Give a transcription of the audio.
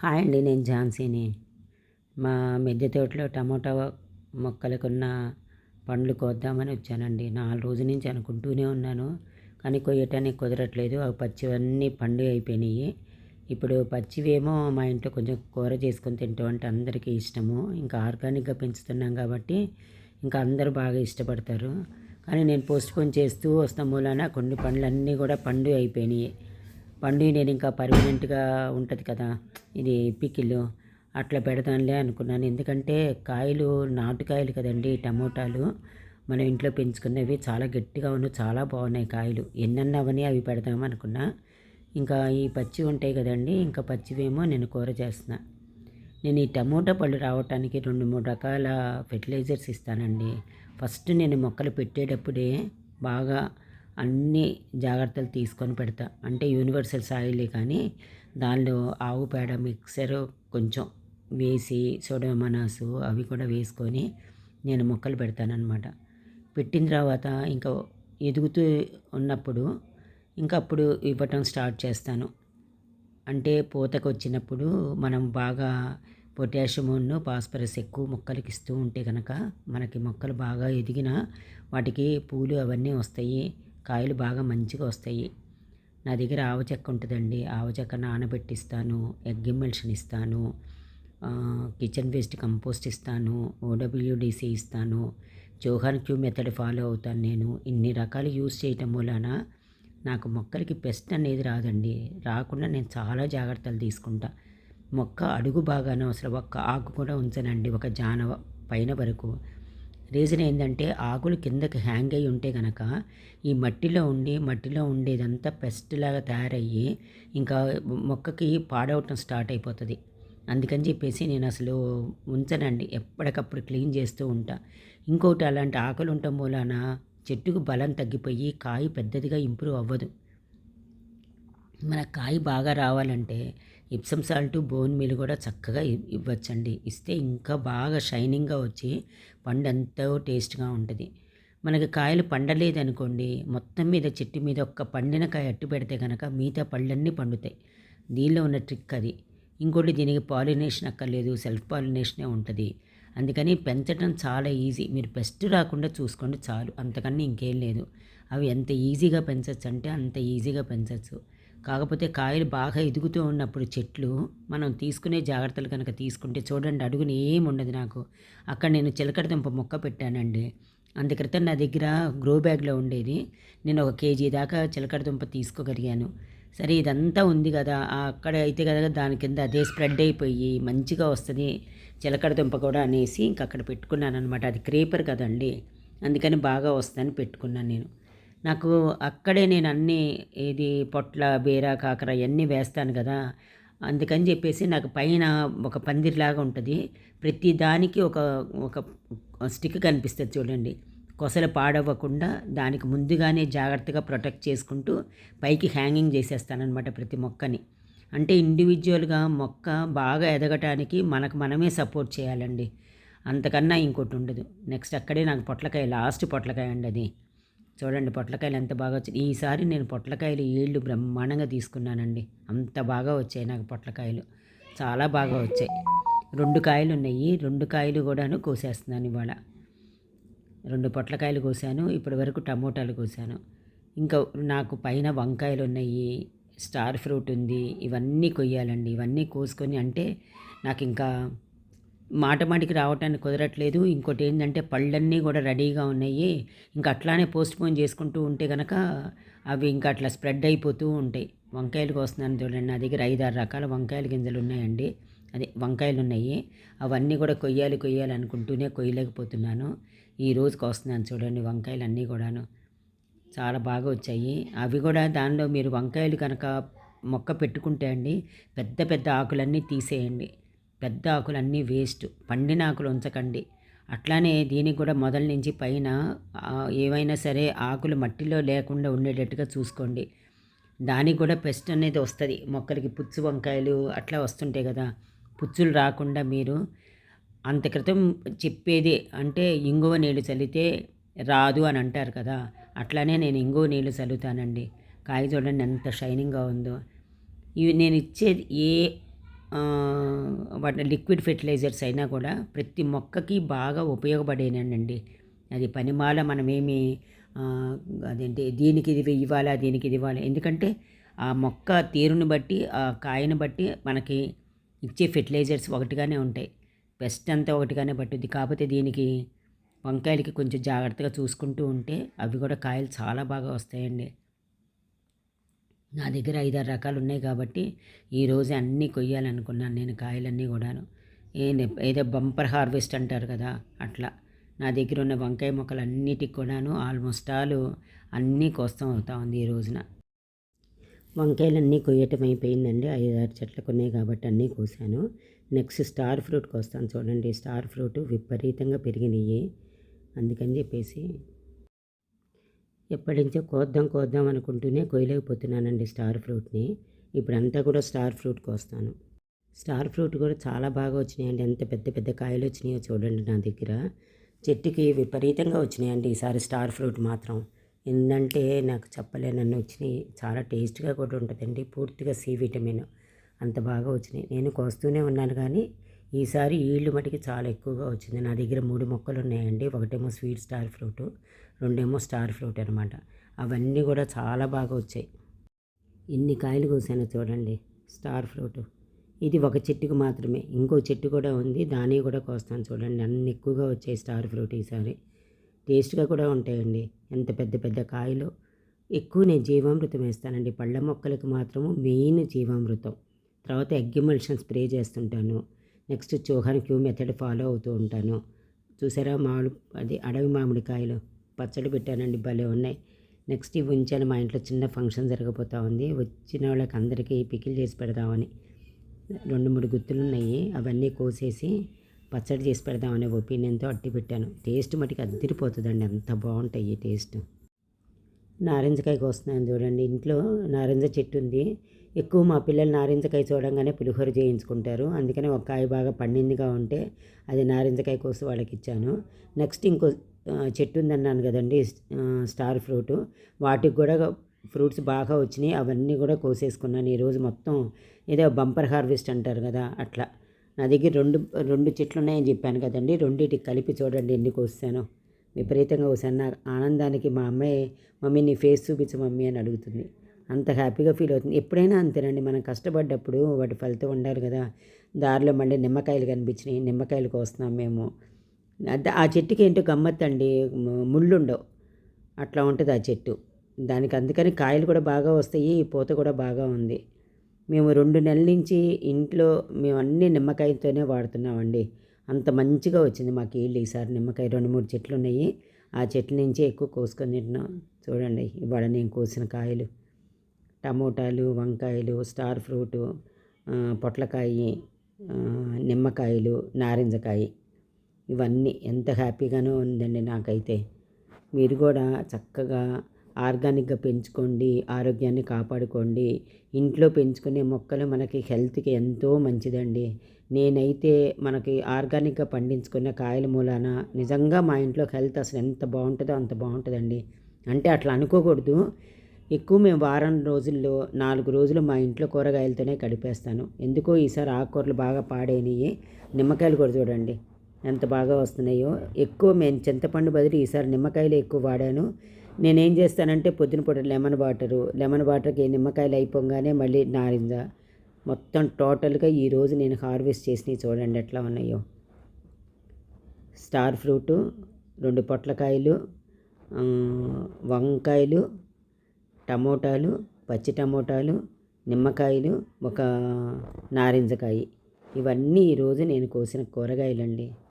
Hi అండి నేను ఝాన్సీని. మా మిద్దె తోటలో టమోటా మొక్కలకున్న పండ్లు కోద్దామని వచ్చానండి. నాలుగు రోజుల నుంచి అనుకుంటూనే ఉన్నాను కానీ కొయ్యటానికి కుదరట్లేదు. అవి పచ్చివన్నీ పండు అయిపోయినాయి. ఇప్పుడు పచ్చివేమో మా ఇంట్లో కొంచెం కూర చేసుకొని తింటాం అంటే అందరికీ ఇష్టము. ఇంకా ఆర్గానిక్గా పెంచుతున్నాం కాబట్టి ఇంకా అందరూ బాగా ఇష్టపడతారు. కానీ నేను పోస్ట్ పోన్ చేస్తూ వస్తాం మూలాన కొన్ని పండ్లన్నీ కూడా పండు అయిపోయినాయి. పండు నేను ఇంకా పర్మనెంట్గా ఉంటుంది కదా ఇది పికిల్ అట్లా పెడదాంలే అనుకున్నాను. ఎందుకంటే కాయలు నాటుకాయలు కదండి టమోటాలు మనం ఇంట్లో పెంచుకున్నవి చాలా గట్టిగా ఉన్నాయి చాలా బాగున్నాయి కాయలు. ఎన్నన్నా అవని అవి పెడదాం అనుకున్నా. ఇంకా ఈ పచ్చి ఉంటాయి కదండి ఇంకా పచ్చివేమో నేను కూర చేస్తున్నా. నేను ఈ టమోటా పళ్ళు రావటానికి రెండు మూడు రకాల ఫెర్టిలైజర్స్ ఇస్తానండి. ఫస్ట్ నేను మొక్కలు పెట్టేటప్పుడే బాగా అన్ని జాగ్రత్తలు తీసుకొని పెడతా. అంటే యూనివర్సల్ సాయిలే కానీ దానిలో ఆవు పేడ మిక్సర్ కొంచెం వేసి సోడమనాసు అవి కూడా వేసుకొని నేను మొక్కలు పెడతానమాట పెట్టిన తర్వాత ఇంకా ఎదుగుతూ ఉన్నప్పుడు ఇంకా అప్పుడు ఇవ్వటం స్టార్ట్ చేస్తాను. అంటే పూతకు వచ్చినప్పుడు మనం బాగా పొటాషియంను ఫాస్ఫరస్ ఎక్కువ మొక్కలకి ఇస్తూ ఉంటే కనుక మనకి మొక్కలు బాగా ఎదిగిన వాటికి పూలు అవన్నీ వస్తాయి. కాయలు బాగా మంచిగా వస్తాయి. నా దగ్గర ఆవ చెక్క ఉంటుందండి. ఆవ చెక్క నానబెట్టిస్తాను. ఎగ్ ఇస్తాను. కిచెన్ వేస్ట్ కంపోస్ట్ ఇస్తాను. ఓడబ్ల్యూడిసి ఇస్తాను. జోహాన్ క్యూ మెథడ్ ఫాలో అవుతాను నేను. ఇన్ని రకాలు యూస్ చేయటం వలన నాకు మొక్కలకి పెస్ట్ అనేది రాదండి. రాకుండా నేను చాలా జాగ్రత్తలు తీసుకుంటా. మొక్క అడుగు బాగానే అసలు ఒక్క ఆకు కూడా ఉంచనండి. ఒక జానవ పైన వరకు. రీజన్ ఏంటంటే ఆకులు కిందకి హ్యాంగ్ అయి ఉంటే కనుక ఈ మట్టిలో ఉండి మట్టిలో ఉండేదంతా పెస్ట్ లాగా తయారయ్యి ఇంకా మొక్కకి పాడవటం స్టార్ట్ అయిపోతుంది. అందుకని చెప్పేసి నేను అసలు ఉంచనండి. ఎప్పటికప్పుడు క్లీన్ చేస్తూ ఉంటా. ఇంకోటి అలాంటి ఆకులు ఉండటం మూలాన చెట్టుకు బలం తగ్గిపోయి కాయ పెద్దదిగా ఇంప్రూవ్ అవ్వదు. మన కాయ బాగా రావాలంటే ఇప్సమ్ సాల్ట్ బోన్ మీల్ కూడా చక్కగా ఇవ్వచ్చండి. ఇస్తే ఇంకా బాగా షైనింగ్గా వచ్చి పండు ఎంతో టేస్ట్గా ఉంటుంది. మనకి కాయలు పండలేదనుకోండి మొత్తం మీద చెట్టు మీద ఒక్క పండిన కాయ అట్టు పెడితే కనుక మిగతా పళ్ళన్నీ పండుతాయి. దీనిలో ఉన్న ట్రిక్ అది. ఇంకోటి దీనికి పాలినేషన్ అక్కర్లేదు సెల్ఫ్ పాలినేషనే ఉంటుంది. అందుకని పెంచడం చాలా ఈజీ. మీరు పెస్ట్ రాకుండా చూసుకోండి చాలు. అంతకన్నా ఇంకేం లేదు. అవి ఎంత ఈజీగా పెంచవచ్చు అంటే అంత ఈజీగా పెంచవచ్చు కాకపోతే కాయలు బాగా ఎదుగుతూ ఉన్నప్పుడు చెట్లు మనం తీసుకునే జాగ్రత్తలు కనుక తీసుకుంటే చూడండి అడుగుని ఏముండదు నాకు. అక్కడ నేను చిలకడ దుంప మొక్క పెట్టానండి. అందుక్రితం నా దగ్గర గ్రో బ్యాగ్లో ఉండేది. నేను ఒక కేజీ దాకా చిలకడ దుంప తీసుకోగలిగాను. సరే ఇదంతా ఉంది కదా అక్కడ అయితే కదా దాని కింద అదే స్ప్రెడ్ అయిపోయి మంచిగా వస్తుంది చిలకడ దుంప కూడా అనేసి ఇంక అక్కడ పెట్టుకున్నాను అనమాట అది క్రేపర్ కదండి. అందుకని బాగా వస్తుందని పెట్టుకున్నాను నేను. నాకు అక్కడే నేను అన్నీ ఇది పొట్ల బీర కాకర ఇవన్నీ వేస్తాను కదా. అందుకని చెప్పేసి నాకు పైన ఒక పందిరిలాగా ఉంటుంది. ప్రతి దానికి ఒక ఒక స్టిక్ కనిపిస్తుంది చూడండి. కొసలు పాడవ్వకుండా దానికి ముందుగానే జాగ్రత్తగా ప్రొటెక్ట్ చేసుకుంటూ పైకి హ్యాంగింగ్ చేసేస్తానమాట ప్రతి మొక్కని. అంటే ఇండివిజువల్గా మొక్క బాగా ఎదగటానికి మనకు మనమే సపోర్ట్ చేయాలండి. అంతకన్నా ఇంకోటి ఉండదు. నెక్స్ట్ అక్కడే నాకు పొట్లకాయ లాస్ట్ పొట్లకాయ అండి అది. చూడండి పొట్లకాయలు ఎంత బాగా వచ్చాయి. ఈసారి నేను పొట్లకాయలు ఏళ్ళు బ్రహ్మాండంగా తీసుకున్నానండి. అంత బాగా వచ్చాయి నాకు పొట్లకాయలు. చాలా బాగా వచ్చాయి. రెండు కాయలు ఉన్నాయి. రెండు కాయలు కూడాను కోసేస్తున్నాను ఇవాళ. రెండు పొట్లకాయలు కోసాను. ఇప్పటి వరకు టమోటాలు కోసాను. ఇంకా నాకు పైన వంకాయలు ఉన్నాయి. స్టార్ ఫ్రూట్ ఉంది. ఇవన్నీ కొయ్యాలండి. ఇవన్నీ కోసుకొని అంటే నాకు ఇంకా మాట మాటికి రావటానికి కుదరట్లేదు. ఇంకోటి ఏంటంటే పళ్ళన్నీ కూడా రెడీగా ఉన్నాయి. ఇంకా అట్లానే పోస్ట్ పోన్ చేసుకుంటూ ఉంటే కనుక అవి ఇంకా అట్లా స్ప్రెడ్ అయిపోతూ ఉంటాయి. వంకాయలు కోస్తున్నాను చూడండి. నా దగ్గర ఐదు ఆరు రకాల వంకాయల గింజలు ఉన్నాయండి. అదే వంకాయలు ఉన్నాయి. అవన్నీ కూడా కొయ్యాలి కొయ్యాలి అనుకుంటూనే కొయ్యలేకపోతున్నాను. ఈ రోజు కోస్తున్నాను చూడండి వంకాయలు అన్నీ కూడాను. చాలా బాగా వచ్చాయి. అవి కూడా దానిలో మీరు వంకాయలు కనుక మొక్క పెట్టుకుంటే అండి పెద్ద పెద్ద ఆకులన్నీ తీసేయండి. పెద్ద ఆకులన్నీ వేస్ట్. పండిన ఆకులు ఉంచకండి. అట్లానే దీనికి కూడా మొదల నుంచి పైన ఏవైనా సరే ఆకులు మట్టిలో లేకుండా ఉండేటట్టుగా చూసుకోండి. దానికి కూడా పెస్ట్ అనేది వస్తుంది. మొక్కలకి పుచ్చు వంకాయలు అట్లా వస్తుంటాయి కదా. పుచ్చులు రాకుండా మీరు అంత క్రితం చెప్పేది అంటే ఇంగువ నీళ్ళు చల్లితే రాదు అని అంటారు కదా. అట్లానే నేను ఇంగువ నీళ్ళు చల్లుతానండి. కాయ చూడండి ఎంత షైనింగ్గా ఉందో. ఇవి నేను ఇచ్చేది ఏ వాటి లిక్విడ్ ఫెర్టిలైజర్స్ అయినా కూడా ప్రతి మొక్కకి బాగా ఉపయోగపడేనండి. అది పనిమాల మనమేమి అదేంటి దీనికి ఇది ఇవ్వాలా దీనికి ఇది ఇవ్వాలి? ఎందుకంటే ఆ మొక్క తీరుని బట్టి ఆ కాయను బట్టి మనకి ఇచ్చే ఫెర్టిలైజర్స్ ఒకటిగానే ఉంటాయి. పెస్ట్ అంతా ఒకటిగానే పట్టుద్ది. కాకపోతే దీనికి వంకాయలకి కొంచెం జాగ్రత్తగా చూసుకుంటూ ఉంటే అవి కూడా కాయలు చాలా బాగా వస్తాయండి. నా దగ్గర ఐదారు రకాలు ఉన్నాయి కాబట్టి ఈరోజు అన్నీ కొయ్యాలనుకున్నాను నేను కాయలన్నీ కూడాను. ఏదో బంపర్ హార్వెస్ట్ అంటారు కదా అట్లా. నా దగ్గర ఉన్న వంకాయ మొక్కలు అన్నిటికి కూడాను ఆల్మోస్ట్ ఆల్ అన్నీ కోస్తాం అవుతా ఉంది ఈ రోజున. వంకాయలు అన్నీ కొయ్యటం అయిపోయిందండి ఐదారు చెట్లకు ఉన్నాయి కాబట్టి అన్నీ కోసాను. నెక్స్ట్ స్టార్ ఫ్రూట్ కోస్తాను చూడండి స్టార్ ఫ్రూట్ విపరీతంగా పెరిగినాయి అందుకని చెప్పేసి ఎప్పటి నుంచో కోద్దాం కోద్దాం అనుకుంటూనే కొయ్యలేకపోతున్నానండి స్టార్ ఫ్రూట్ని. ఇప్పుడంతా కూడా స్టార్ ఫ్రూట్ కోస్తాను. స్టార్ ఫ్రూట్ కూడా చాలా బాగా వచ్చినాయండి. ఎంత పెద్ద పెద్ద కాయలు వచ్చినాయో చూడండి నా దగ్గర. చెట్టుకి విపరీతంగా వచ్చినాయండి ఈసారి స్టార్ ఫ్రూట్ మాత్రం. ఏంటంటే నాకు చెప్పలేనన్ను వచ్చినాయి. చాలా టేస్ట్గా కూడా ఉంటుందండి. పూర్తిగా సి విటమిన్. అంత బాగా వచ్చినాయి. నేను కోస్తూనే ఉన్నాను కానీ ఈసారి ఈళ్ళు మటుకి చాలా ఎక్కువగా వచ్చింది. నా దగ్గర మూడు మొక్కలు ఉన్నాయండి. ఒకటేమో స్వీట్ స్టార్ ఫ్రూట్. రెండేమో స్టార్ ఫ్రూట్ అనమాట అవన్నీ కూడా చాలా బాగా వచ్చాయి. ఇన్ని కాయలు కోసానో చూడండి స్టార్ ఫ్రూట్. ఇది ఒక చెట్టుకు మాత్రమే ఇంకో చెట్టు కూడా ఉంది దాన్ని కూడా కోస్తాను చూడండి. అన్ని ఎక్కువగా వచ్చాయి స్టార్ ఫ్రూట్ ఈసారి. టేస్ట్గా కూడా ఉంటాయండి. ఎంత పెద్ద పెద్ద కాయలు. ఎక్కువ నేను జీవామృతం వేస్తానండి. పళ్ళ మొక్కలకు మాత్రము మెయిన్ జీవామృతం. తర్వాత ఎగ్గిమల్షన్ స్ప్రే చేస్తుంటాను. Next Chohan Kyu method follow అవుతూ ఉంటాను. చూసారా మామిడి అది అడవి మామిడికాయలు. పచ్చడి పెట్టానండి భలే ఉన్నాయి. నెక్స్ట్ ఇవి ఉంచాను మా ఇంట్లో చిన్న ఫంక్షన్ జరగబోతా ఉంది. వచ్చిన వాళ్ళకి అందరికీ పికిల్ చేసి పెడదామని. రెండు మూడు గుత్తులు ఉన్నాయి. అవన్నీ కోసేసి పచ్చడి చేసి పెడదామనే ఒపీనియన్తో అట్టి పెట్టాను. టేస్ట్ మటుకు అద్దరిపోతుందండి అంత బాగుంటాయి టేస్ట్. నారింజకాయ కోస్తున్నాను చూడండి ఇంట్లో నారింజ చెట్టు ఉంది. ఎక్కువ మా పిల్లలు నారింజకాయ చూడంగానే పులిహోర చేయించుకుంటారు. అందుకనే ఒక కాయ బాగా పండిందిగా ఉంటే అది నారింజకాయ కోసి వాళ్ళకి ఇచ్చాను. నెక్స్ట్ ఇంకో చెట్టు ఉందన్నాను కదండి స్టార్ ఫ్రూట్. వాటికి కూడా ఫ్రూట్స్ బాగా వచ్చినాయి. అవన్నీ కూడా కోసేసుకున్నాను. ఈరోజు మొత్తం ఏదో బంపర్ హార్వెస్ట్ అంటారు కదా అట్లా. నా దగ్గర రెండు రెండు చెట్లు ఉన్నాయని చెప్పాను కదండి. రెండింటికి కలిపి చూడండి ఎన్ని కోసాను విపరీతంగా కోసాను. నా ఆనందానికి మా అమ్మాయి మమ్మీ నీ ఫేస్ చూపించు మమ్మీ అని అడుగుతుంది. అంత హ్యాపీగా ఫీల్ అవుతుంది. ఎప్పుడైనా అంతేనండి మనం కష్టపడ్డప్పుడు వాటి ఫలితం ఉండాలి కదా. దారిలో మళ్ళీ నిమ్మకాయలు కనిపించినాయి. నిమ్మకాయలు కోస్తున్నాం మేము. ఆ చెట్టుకి ఏంటో గమ్మత్తండి ముళ్ళుండవు. అట్లా ఉంటుంది ఆ చెట్టు. దానికి అందుకని కాయలు కూడా బాగా వస్తాయి పూత కూడా బాగా ఉంది. మేము రెండు నెలల నుంచి ఇంట్లో మేము అన్ని నిమ్మకాయతోనే వాడుతున్నామండి. అంత మంచిగా వచ్చింది మాకు వీళ్ళు ఈసారి నిమ్మకాయ. రెండు మూడు చెట్లు ఉన్నాయి ఆ చెట్ల నుంచి ఎక్కువ కోసుకొని తింటున్నాం. చూడండి ఇవాళ నేను కోసిన కాయలు. టమోటాలు వంకాయలు స్టార్ ఫ్రూటు పొట్లకాయ నిమ్మకాయలు నారింజకాయ. ఇవన్నీ ఎంత హ్యాపీగానో ఉందండి నాకైతే. మీరు కూడా చక్కగా ఆర్గానిక్గా పెంచుకోండి ఆరోగ్యాన్ని కాపాడుకోండి. ఇంట్లో పెంచుకునే మొక్కలు మనకి హెల్త్కి ఎంతో మంచిదండి. నేనైతే మనకి ఆర్గానిక్గా పండించుకున్న కాయల మూలాన నిజంగా మా ఇంట్లో హెల్త్ అసలు ఎంత బాగుంటుందో అంత బాగుంటుందండి. అంటే అట్లా అనుకోకూడదు. ఎక్కువ మేము వారం రోజుల్లో నాలుగు రోజులు మా ఇంట్లో కూరగాయలతోనే గడిపేస్తాను. ఎందుకో ఈసారి ఆకుకూరలు బాగా పాడైనవి నిమ్మకాయలు కూడా చూడండి. ఎంత బాగా వస్తున్నాయో. ఎక్కువ మేము చింతపండు బదులు ఈసారి నిమ్మకాయలు ఎక్కువ వాడాను. నేనేం చేస్తానంటే పొద్దున పూట లెమన్ వాటరు. లెమన్ వాటర్కి నిమ్మకాయలు అయిపోగానే మళ్ళీ నారింజ. మొత్తం టోటల్గా ఈరోజు నేను హార్వెస్ట్ చేసినవి చూడండి ఎట్లా ఉన్నాయో. స్టార్ ఫ్రూటు రెండు పొట్లకాయలు వంకాయలు టమోటాలు పచ్చి టమోటాలు నిమ్మకాయలు ఒక నారింజకాయ. ఇవన్నీ ఈరోజు నేను కోసిన కూరగాయలండి.